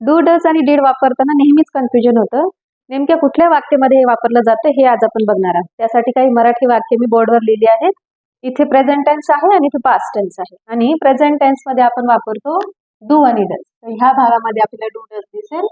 Do does आणि did वापरताना नेहमीच कन्फ्युजन होतं. नेमक्या कुठल्या वाक्यामध्ये हे वापरलं जातं हे आज आपण बघणार आहोत. त्यासाठी काही मराठी वाक्य मी बोर्डवर लिहिली आहेत. इथे प्रेझेंट टेन्स आहे आणि इथे पास्ट टेन्स आहे. आणि प्रेझेंट टेन्समध्ये आपण वापरतो डू आणि डज तर ह्या भागामध्ये आपल्याला डू डज दिसेल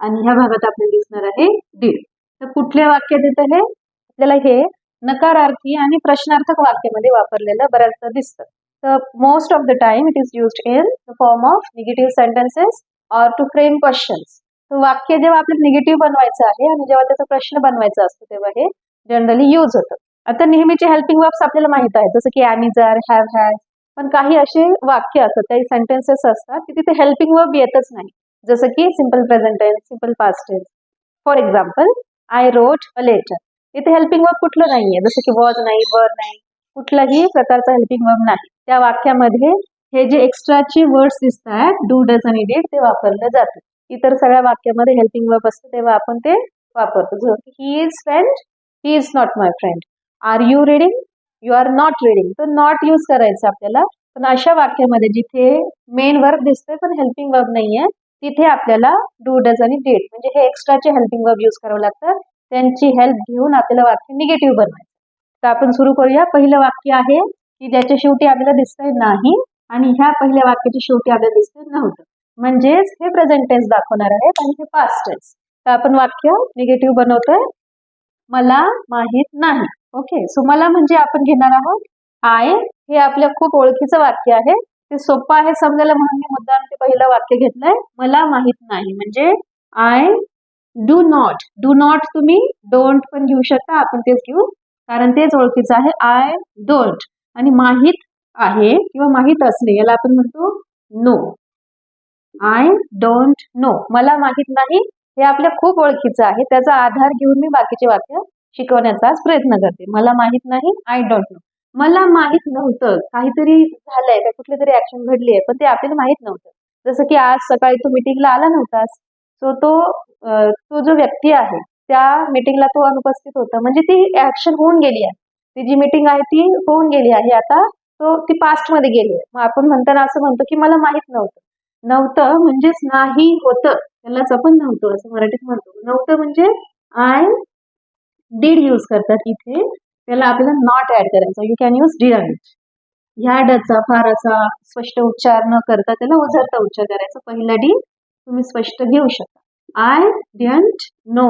आणि ह्या भागात आपल्याला दिसणार आहे डीड तर कुठले वाक्य देतं हे? आपल्याला हे नकारार्थी आणि प्रश्नार्थक वाक्यामध्ये वापरलेलं बऱ्याचदा दिसतं. तर most of the time it is used in the form of negative sentences or to frame questions वाक्य जेव्हा आपल्याला निगेटिव्ह बनवायचं आहे आणि जेव्हा त्याचा प्रश्न बनवायचा असतो तेव्हा हे जनरली यूज होतं. आता नेहमीचे हेल्पिंग वर्ब्स आपल्याला माहीत आहेत जसं की अॅमिजार हॅव हॅज पण काही असे वाक्य असतात काही सेंटेन्सेस असतात की तिथे हेल्पिंग वर्ब येतच नाही. जसं की simple present tense simple past tense for example I wrote a letter इथे हेल्पिंग वर्ब कुठलं नाहीये. जसं की वॉज नाही वर नाही. कुठलाही प्रकारचा हेल्पिंग वर्ब नाही. त्या वाक्यामध्ये हे जे एक्स्ट्राचे वर्ड्स दिसतात डू डज आणि ते वापरलं जातं. इतर सगळ्या वाक्यामध्ये हेल्पिंग वर्ब असतं तेव्हा आपण ते वापरतो. जसं he is friend he is not my friend are you reading you are not reading तर नॉट यूज करायचं आपल्याला. पण अशा वाक्यामध्ये जिथे मेन वर्ब दिसतंय पण हेल्पिंग वर्ब नाहीये तिथे आपल्याला डू डज आणि डेट म्हणजे हे एक्स्ट्राचे हेल्पिंग वर्ब यूज करावं लागतात त्यांची हेल्प घेऊन आपल्याला वाक्य निगेटिव्ह बनवायचं. तर आपण सुरू करूया. पहिलं वाक्य आहे की ज्याच्या शेवटी आपल्याला दिसतंय नाही आणि ह्या पहिल्या वाक्याची शेवटी आपल्याला दिसतंय नव्हतं. म्हणजेच हे प्रेझेंट टेन्स दाखवणार आहेत आणि हे पास्ट टेन्स तर आपण वाक्य निगेटिव्ह बनवतोय. मला माहीत नाही. ओके सो मला म्हणजे आपण घेणार आहोत आय हे आपल्या खूप ओळखीचं वाक्य आहे. ते सोपं आहे समजायला म्हणून मी मुद्दाम ते पहिलं वाक्य घेतलंय. मला माहीत नाही. म्हणजे I do not do not तुम्ही डोंट पण घेऊ शकता. आपण तेच घेऊ. कारण तेच ओळखीचं आहे. आय डोंट आणि माहीत आहे किंवा माहीत असणे याला आपण म्हणतो नो आय डोंट नो मला माहीत नाही हे आपल्या खूप ओळखीचं आहे. त्याचा आधार घेऊन मी बाकीचे वाक्य शिकवण्याचा प्रयत्न करते. मला माहीत नाही आय डोंट नो मला माहीत नव्हतं. काहीतरी झालंय का कुठली तरी ऍक्शन घडली आहे पण ते आपल्याला माहीत नव्हतं. जसं की आज सकाळी तू मिटिंगला आला नव्हतास सो तो तो जो व्यक्ती आहे त्या मिटिंगला तो अनुपस्थित होता. म्हणजे ती ऍक्शन होऊन गेली आहे. ती जी मिटिंग आहे ती होऊन गेली आहे. आता तो ती पास्टमध्ये गेली. आहे मग आपण म्हणताना असं म्हणतो की मला माहीत नव्हतं. नव्हतं म्हणजेच नाही होतं. त्यालाच आपण नव्हतं असं मराठीत म्हणतो. नव्हतं म्हणजे आय डीड यूज करतात इथे. त्याला आपल्याला नॉट ऍड करायचं. यू कॅन यूज डिडंट ह्या डचा फार असा स्पष्ट उच्चार न करता त्याला उझरता उच्चार करायचा. पहिला डी तुम्ही स्पष्ट घेऊ शकता. I didn't know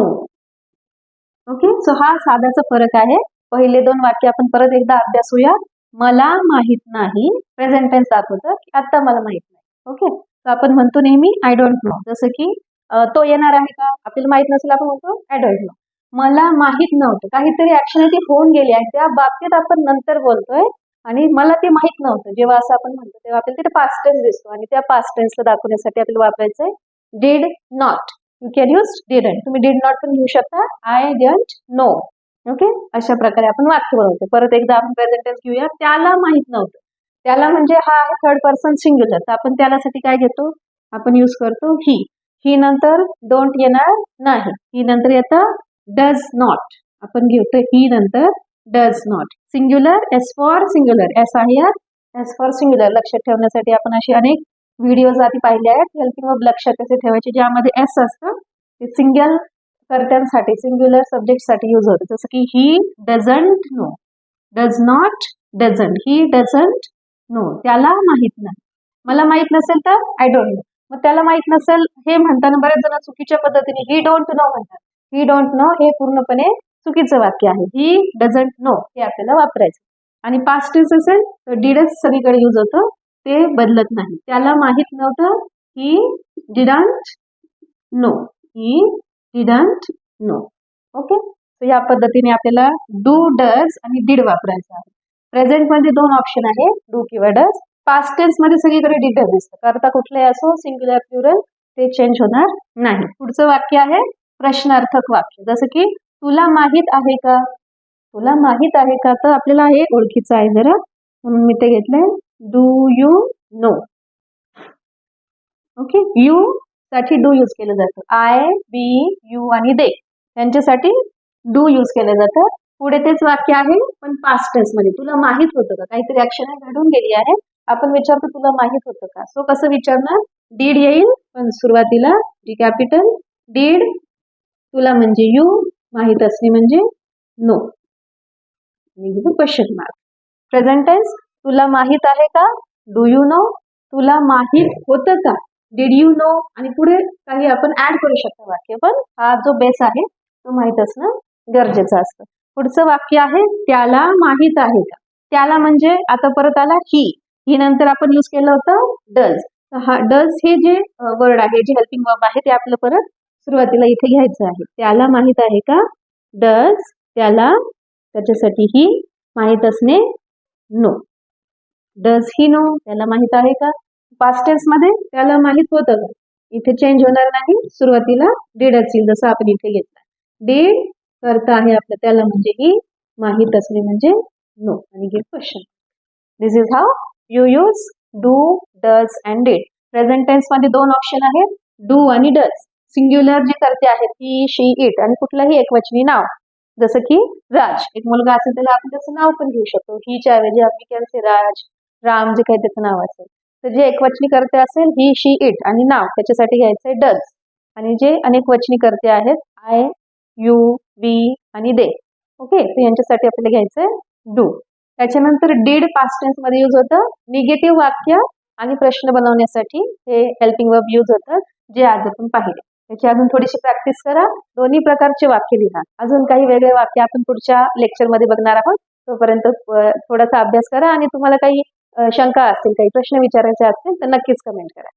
okay so हा साधाचा फरक आहे. पहिले दोन वाक्य आपण परत एकदा अभ्यासूया मला माहीत नाही प्रेझेंट टेन्स दाखवतं की आता मला माहीत नाही. ओके तर आपण म्हणतो नेहमी आय डोंट नो जसं की तो येणार आहे का? आपल्याला माहीत नसेल आपण म्हणतो आय डोंट नो मला माहीत नव्हतं. काहीतरी ऍक्शन ती होऊन गेली आहे. त्या बाबतीत आपण नंतर बोलतोय आणि मला ते माहीत नव्हतं. जेव्हा असं आपण म्हणतो तेव्हा आपल्याला तिथे पास्ट टेन्स दिसतो आणि त्या पास्ट टेन्सला दाखवण्यासाठी आपल्याला वापरायचंय did not you can use didn't तुम्ही डीड नॉट पण घेऊ शकता. I don't know okay? अशा प्रकारे आपण वाक्य बनवतो. परत एकदा आपण प्रेझेंट टेन्स घेऊया. त्याला माहीत नव्हतं. त्याला म्हणजे हा आहे थर्ड पर्सन सिंग्युलर तर आपण त्यालासाठी काय घेतो? आपण यूज करतो ही ही नंतर डोंट येणार नाही. ही नंतर येतं डज नॉट आपण घेतो ही नंतर does not singular S for singular S आहे एस फॉर सिंग्युलर लक्षात ठेवण्यासाठी आपण अशी अनेक व्हिडिओज आधी पाहिले आहेत. हेल्पिंग ऑफ लक्षात कसे ठेवायचे ज्यामध्ये एस असतं. ते सिंगल कर्त्यांसाठी सिंग्युलर सब्जेक्टसाठी यूज होतं. जसं की he doesn't know does not doesn't he doesn't know त्याला माहीत नाही. मला माहीत नसेल तर आय डोंट नो मग त्याला माहीत नसेल हे म्हणताना बरेच जण चुकीच्या पद्धतीने ही डोंट नो म्हणतात. ही डोंट नो हे पूर्णपणे चुकीचं वाक्य आहे. ही डझंट नो हे आपल्याला वापरायचं. आणि पास्ट टेन्स असेल तर डिडच सगळीकडे यूज होतं. ते बदलत नाही. त्याला माहीत नव्हतं he didn't know he didn't know okay so या पद्धतीने आपल्याला डू डज आणि डीड वापरायचं आहे. प्रेझेंटमध्ये दोन ऑप्शन आहे डू किंवा डज पास्ट टेन्समध्ये सगळीकडे डिडर दिसतं. करता कुठलंही असो सिंग्युलर प्युरल ते चेंज होणार नाही. पुढचं वाक्य आहे प्रश्नार्थक वाक्य. जसं की तुला माहीत आहे का? तुला माहीत आहे का? तर आपल्याला हे ओळखीचं आहे जरा. म्हणून मी ते घेतलंय. Do you know okay you साठी डू यूज केलं जातं. आय बी यू आणि दे यांच्यासाठी डू यूज केलं जातं. पुढे तेच वाक्य आहे पण पास्ट टेन्समध्ये. तुला माहीत होतं का? काहीतरी ऍक्शन घडून गेली आहे. आपण विचारतो तुला माहीत होतं का? सो कसं विचारणार? डीड येईल पण सुरुवातीला डी कॅपिटल डीड तुला म्हणजे यू माहीत असणे म्हणजे नो क्वेश्चन मार्क प्रेझेंटेन्स तुला माहीत आहे का? डू यू नो तुला माहीत होतं का? डीड यू नो आणि पुढे काही आपण ऍड करू शकतो वाक्य पण हा जो बेस आहे तो माहीत असणं गरजेचं असतं. पुढचं वाक्य आहे त्याला माहीत आहे का? त्याला म्हणजे आता परत आला ही ही नंतर आपण यूज केलं होतं डज हा डज हे जे वर्ड आहे जे हेल्पिंग वर्ब आहे ते आपलं परत सुरुवातीला इथे घ्यायचं आहे. त्याला माहीत आहे का? डज त्याला त्याच्यासाठी ही माहीत असणे? नो डज ही नो त्याला माहीत आहे का? पास्ट टेन्समध्ये त्याला माहीत होतं. इथे चेंज होणार नाही. सुरुवातीला डीडच येईल जसं आपण इथे घेतला. डीड करता आहे आपलं त्याला म्हणजे ही माहीत असणे म्हणजे नो आणि give question this is how you use do does and did present टेन्समध्ये दोन ऑप्शन आहेत. डू आणि डज सिंग्युलर जे करते आहेत ती शी इट आणि कुठलंही एकवचनी नाव. जसं की राज एक मुलगा असेल त्याला आपण त्याचं नाव पण घेऊ शकतो. हीच्या ऐवजी आपण कॅन राज. राम जे काही त्याचं नाव असेल. तर जे एकवचनी करते असेल ही शी इट आणि नाव त्याच्यासाठी घ्यायचंय डज आणि जे अनेक वचनी करते आहेत आय यू वी आणि दे ओके तर यांच्यासाठी आपल्याला घ्यायचंय डू त्याच्यानंतर डीड पास्ट टेन्समध्ये यूज होतं. निगेटिव्ह वाक्य आणि प्रश्न बनवण्यासाठी हे हेल्पिंग वर्ब यूज होतं जे आज आपण पाहिले. त्याची अजून थोडीशी प्रॅक्टिस करा. दोन्ही प्रकारचे वाक्य लिहा. अजून काही वेगळे वाक्य आपण पुढच्या लेक्चरमध्ये बघणार आहोत. तोपर्यंत थोडासा अभ्यास करा आणि तुम्हाला काही शंका असतील काही प्रश्न विचारायचे असतील तर नक्कीच कमेंट करा.